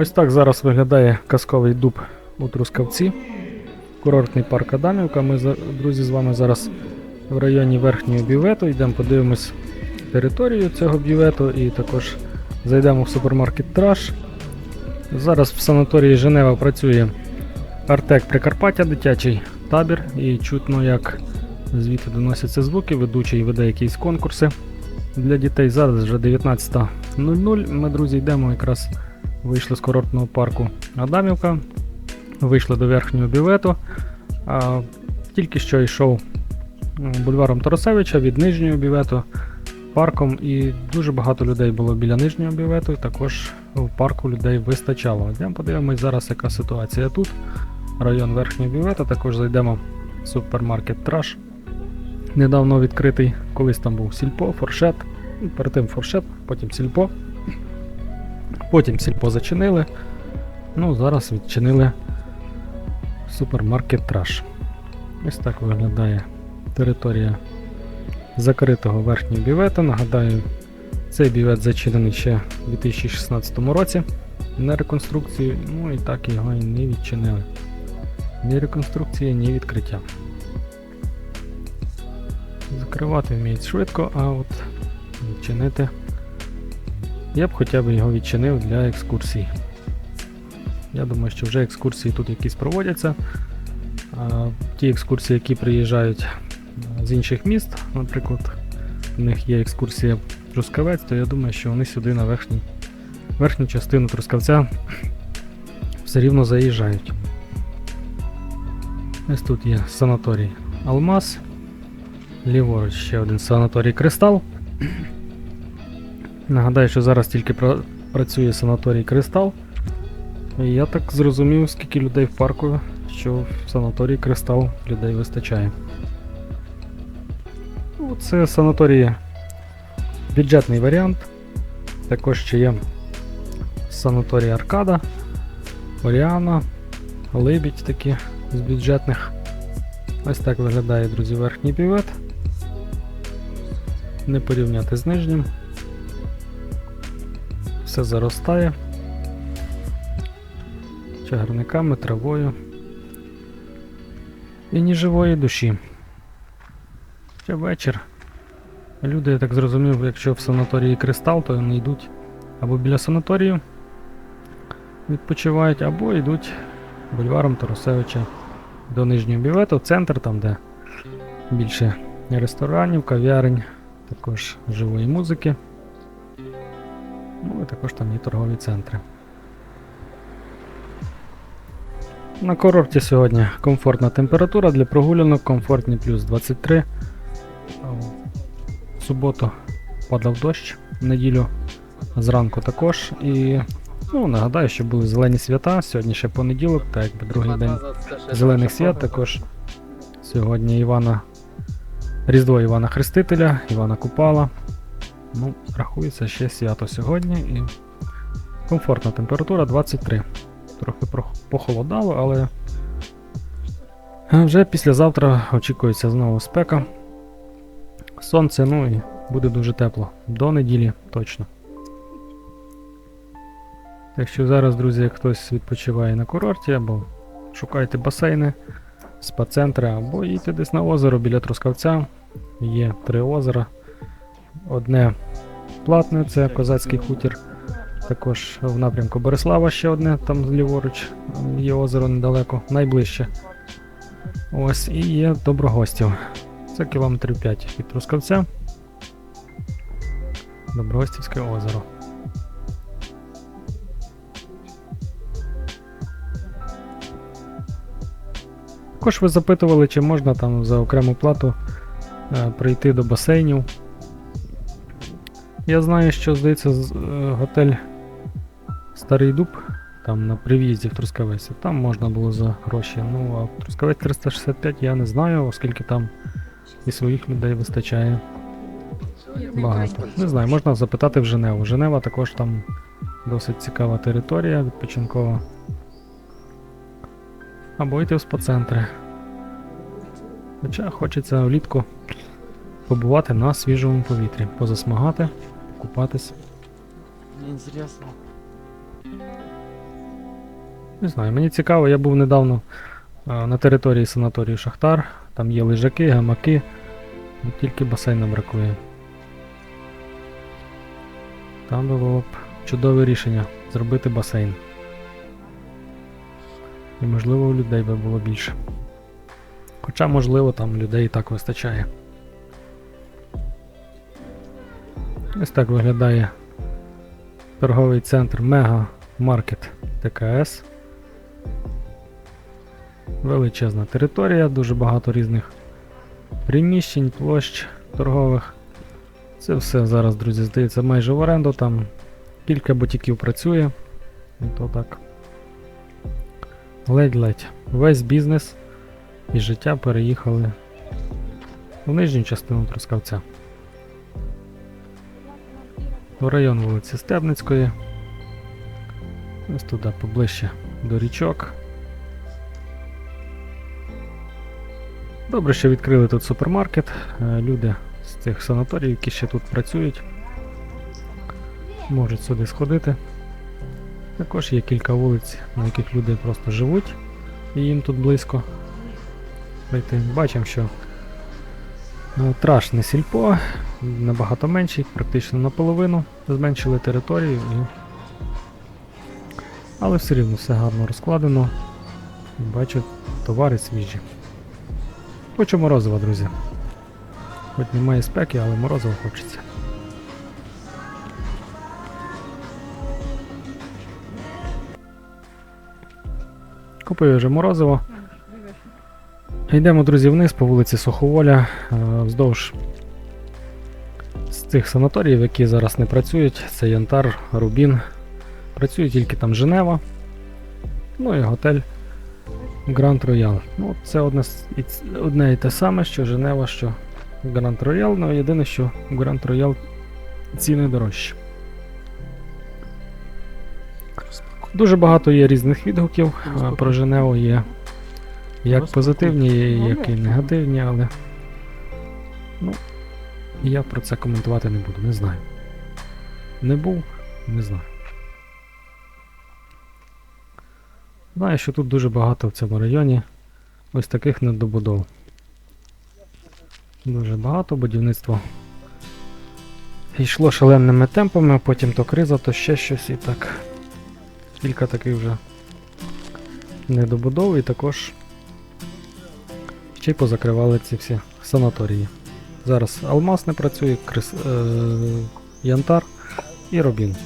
Ось так зараз виглядає казковий дуб у Трускавці. Курортний парк Адамівка. Ми, друзі, з вами зараз в районі верхнього бювету. Йдемо подивимось територію цього бювету і також зайдемо в супермаркет Траш. Зараз в санаторії Женева працює Артек Прикарпаття, дитячий табір, і чутно, як звідти доносяться звуки, ведучий веде якісь конкурси для дітей. Зараз вже 19.00. Ми, друзі, йдемо якраз вийшли з курортного парку Адамівка, вийшли до верхнього бювету. А, тільки що йшов бульваром Тарасевича від нижнього бювету парком, і дуже багато людей було біля нижнього бювету, і також в парку людей вистачало. Йдемо подивимось зараз, яка ситуація тут. Район верхнього бювета, також зайдемо в супермаркет Траш. Недавно відкритий, колись там був Сільпо, Форшет, ну, перед тим Форшет, потім Сільпо. Потім Сільпо зачинили. Ну, зараз відчинили супермаркет Траш. Ось так виглядає територія закритого верхнього бювета. Нагадаю, цей бювет зачинений ще у 2016 році на реконструкцію, ну і так його і не відчинили. Ні реконструкції, ні відкриття. Закривати вміють швидко, а от відчинити. Я б хоча б його відчинив для екскурсій. Я думаю, що вже екскурсії тут якісь проводяться. Ті екскурсії, які приїжджають з інших міст, наприклад, в них є екскурсія Трускавець, то я думаю, що вони сюди на верхній, верхню частину Трускавця все рівно заїжджають. Ось тут є санаторій Алмаз. Ліворуч ще один санаторій Кристал. Нагадаю, що зараз тільки працює санаторій Кристал. І я так зрозумів, скільки людей в парку, що в санаторії Кристал людей вистачає. Ну, Це санаторій бюджетний варіант. Також ще є санаторій Аркада, Оріана, Либідь такі з бюджетних. Ось так виглядає, друзі, верхній бювет. Не порівняти з нижнім. Все заростає. Чагарниками, травою. І ні живої душі. Ще вечір. Люди, я так зрозумів, якщо в санаторії Кристал, то вони йдуть або біля санаторію відпочивають, або йдуть бульваром Тарасевича до нижнього бювету, в центр, там, де більше ресторанів, кав'ярень, також живої музики. Ну і також там є торгові центри. На курорті сьогодні комфортна температура для прогулянок, комфортні плюс 23. В суботу падав дощ, в неділю зранку також. І ну, нагадаю, що були зелені свята, сьогодні ще понеділок, так якби другий день зелених свят також. Сьогодні Івана Різдво Івана Хрестителя, Івана Купала. Ну, рахується ще свято сьогодні і комфортна температура 23. Трохи похолодало, але вже післязавтра очікується знову спека. Сонце, ну і буде дуже тепло. До неділі точно. Так що зараз, друзі, хтось відпочиває на курорті або шукайте басейни, спа-центри, або їдьте десь на озеро біля Трускавця. Є три озера. Одне платне, це Козацький хутір. Також в напрямку Борислава ще одне, там ліворуч є озеро недалеко, найближче. Ось і є Доброгостів. Це кілометрів 5 від Трускавця. Доброгостівське озеро. Також ви запитували, чи можна там за окрему плату е, прийти до басейнів. Я знаю, що здається, е, готель Старий Дуб, там на прив'їзді в Трускавець, там можна було за гроші. Ну, а Трускавець 365 я не знаю, оскільки там і своїх людей вистачає багато. Не знаю, можна запитати в Женеву. Женева також там досить цікава територія відпочинкова. Або йти в спа-центри. Хоча хочеться влітку побувати на свіжому повітрі, позасмагати, купатись. Мне интересно. Не знаю, мені цікаво, я був недавно на території санаторію Шахтар. Там є лежаки, гамаки. Ну, Тільки басейну бракує. Там би було б чудове рішення зробити басейн. І можливо у людей би було більше. Хоча, можливо, там людей і так вистачає. Ось так виглядає торговий центр Мега Маркет ТКС. Величезна територія, дуже багато різних приміщень, площ торгових. Це все зараз, друзі, здається, майже в оренду, там кілька бутіків працює. І то так. Ледь-ледь. Весь бізнес і життя переїхали в нижню частину Трускавця. В район вулиці Стебницької. Ось туди поближче до річок. Добре, що відкрили тут супермаркет. Е, Люди з цих санаторіїв, які ще тут працюють, можуть сюди сходити. Також є кілька вулиць, на яких люди просто живуть, і їм тут близько. Бачимо, що е, траш не сільпо, набагато менший, практично наполовину. Зменшили територію, і... але все рівно все гарно розкладено. Бачу, товари свіжі. Хочу морозива, друзі. Хоч немає спеки, але морозиво хочеться. Купив вже морозиво. Йдемо, друзі, вниз по вулиці Суховоля, е, вздовж з цих санаторіїв, які зараз не працюють. Це Янтар, Рубін. Працює тільки там Женева. Ну і готель Гранд Роял. Ну, це одне, одне і те саме, що Женева, що Гранд Роял, але єдине, що Гранд Роял ціни дорожчі. Дуже багато є різних відгуків про Женеву. Є як позитивні, як і негативні, але. Ну, я про це коментувати не буду, не знаю. Не був, не знаю. Знаю, що тут дуже багато в цьому районі ось таких недобудов. Дуже багато будівництво йшло шаленими темпами, потім то криза, то ще щось і так. Кілька таких вже недобудов і також й позакривали ці всі санаторії. Зараз Алмаз не працює, Крис, е, Янтар і Робін.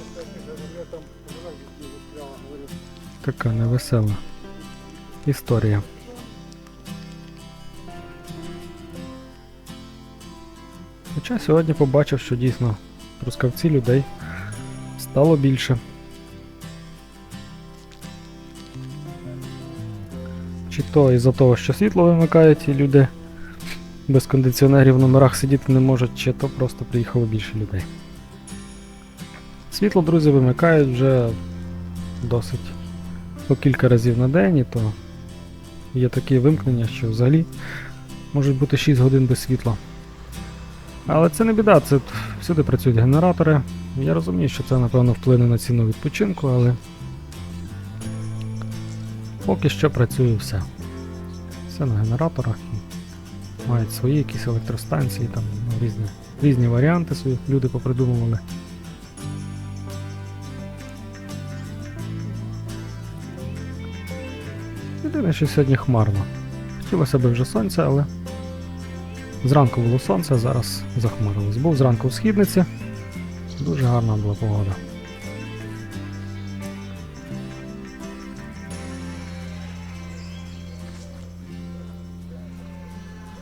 Така невесела історія. Хоча сьогодні побачив, що дійсно Трускавці людей стало більше. Чи то із-за того, що світло вимикають і люди без кондиціонерів в номерах сидіти не можуть, чи то просто приїхало більше людей. Світло, друзі, вимикають вже досить по кілька разів на день, і то є такі вимкнення, що взагалі можуть бути 6 годин без світла. Але це не біда, це всюди працюють генератори. Я розумію, що це напевно вплине на ціну відпочинку, але поки що працює все. Все на генераторах. і Мають свої якісь електростанції, там ну, різні, різні варіанти свої люди попридумували. Єдине, що сьогодні хмарно. Хотілося б вже сонця, але зранку було сонце, зараз захмарилось. Був зранку в східниці. Дуже гарна була погода.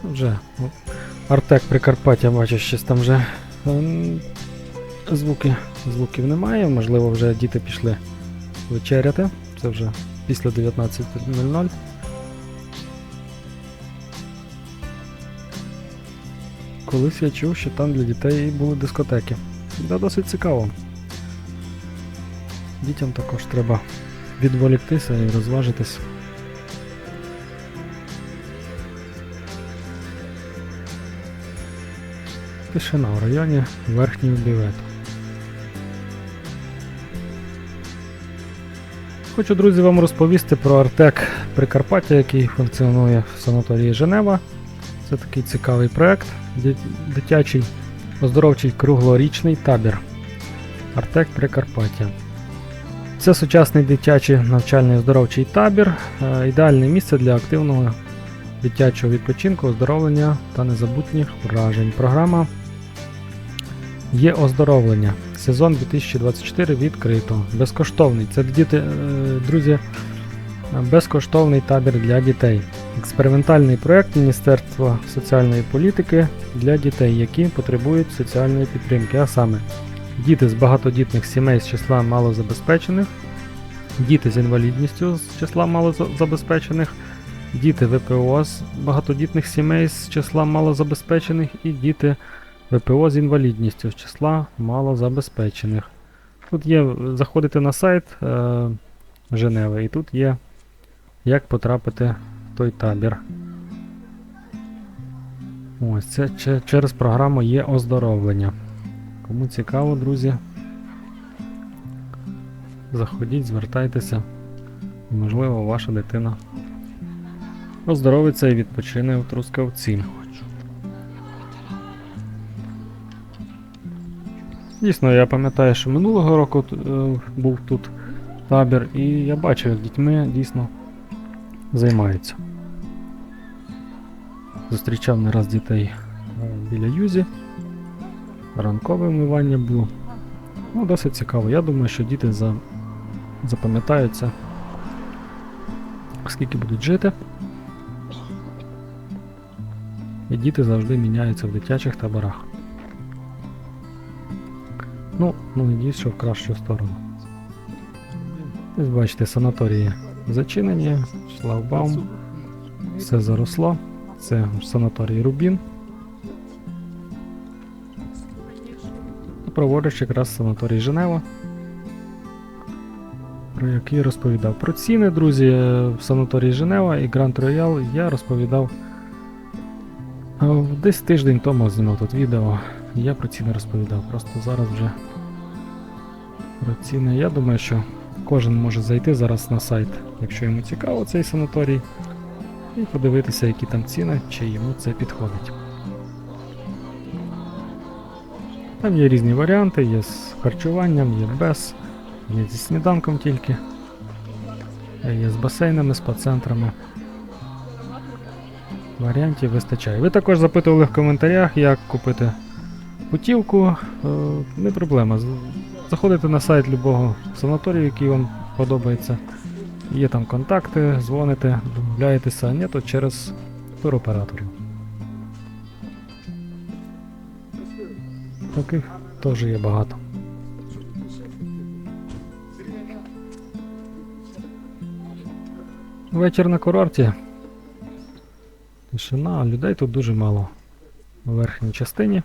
Вже Артек Прикарпаття, бачу, щось там вже ем, звуки, звуків немає. Можливо, вже діти пішли вечеряти. Це вже після 19.00. Колись я чув, що там для дітей були дискотеки. Да, досить цікаво. Дітям також треба відволіктися і розважитись. Тишина в районі верхнього бівету. Хочу, друзі, вам розповісти про Артек Прикарпаття, який функціонує в санаторії Женева. Це такий цікавий проект, дитячий оздоровчий круглорічний табір. Артек Прикарпаття. Це сучасний дитячий навчальний оздоровчий табір, е, ідеальне місце для активного дитячого відпочинку, оздоровлення та незабутніх вражень. Програма є оздоровлення. Сезон 2024 відкрито. Безкоштовний. Це діти, е, друзі, безкоштовний табір для дітей. Експериментальний проект Міністерства соціальної політики для дітей, які потребують соціальної підтримки, а саме діти з багатодітних сімей з числа малозабезпечених, діти з інвалідністю з числа малозабезпечених, діти ВПО з багатодітних сімей з числа малозабезпечених і діти ВПО з інвалідністю з числа малозабезпечених. Тут є, заходите на сайт е, Женеви, і тут є як потрапити в той табір. Ось це через програму є оздоровлення. Кому цікаво, друзі, заходіть, звертайтеся. Можливо, ваша дитина оздоровиться і відпочине у Трускавці. Дійсно, я пам'ятаю, що минулого року е, був тут табір, і я бачив, як дітьми дійсно займаються. Зустрічав не раз дітей е, біля Юзі. Ранкове вмивання було. Ну, досить цікаво. Я думаю, що діти за... запам'ятаються, скільки будуть жити. І діти завжди міняються в дитячих таборах. Ну, ну надіюсь, що в кращу сторону. Ось бачите, санаторії зачинені, шлагбаум, все заросло. Це санаторій Рубін. Праворуч якраз санаторій Женева, про який розповідав. Про ціни, друзі, в санаторії Женева і Гранд Роял я розповідав десь тиждень тому знімав тут відео. Я про ціни розповідав. Просто зараз вже про ціни. Я думаю, що кожен може зайти зараз на сайт, якщо йому цікаво цей санаторій, і подивитися, які там ціни, чи йому це підходить. Там є різні варіанти, є з харчуванням, є без, є зі сніданком тільки, є з басейнами, спа-центрами. Варіантів вистачає. Ви також запитували в коментарях, як купити путівку. Е, Не проблема. Заходите на сайт любого санаторію, який вам подобається. Є там контакти, дзвоните, домовляєтеся, а ні, то через туроператорів. Таких теж є багато. Вечір на курорті. Тишина, людей тут дуже мало у верхній частині.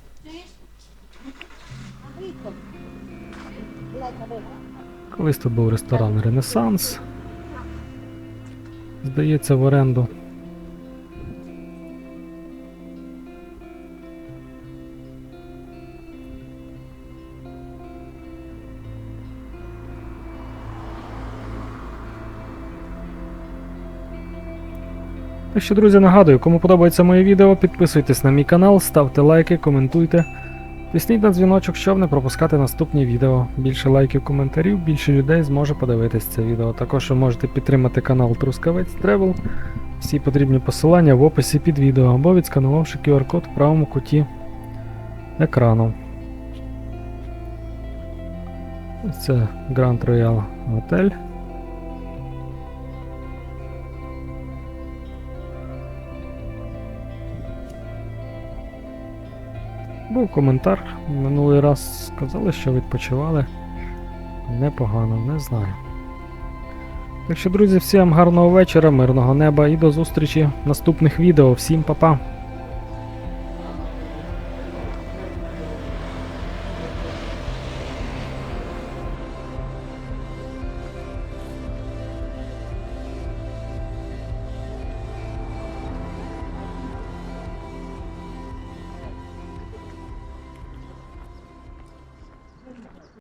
Колись тут був ресторан Ренесанс. Здається, в оренду. Так що, друзі, нагадую, кому подобається моє відео, підписуйтесь на мій канал, ставте лайки, коментуйте. Тисніть на дзвіночок, щоб не пропускати наступні відео. Більше лайків, коментарів, більше людей зможе подивитись це відео. Також ви можете підтримати канал Трускавець Travel. Всі потрібні посилання в описі під відео або відсканувавши QR-код в правому куті екрану. Це Grand Royal Hotel. Був коментар минулий раз сказали, що відпочивали непогано, не знаю. Так що, друзі, всім гарного вечора, мирного неба і до зустрічі в наступних відео. Всім па-па!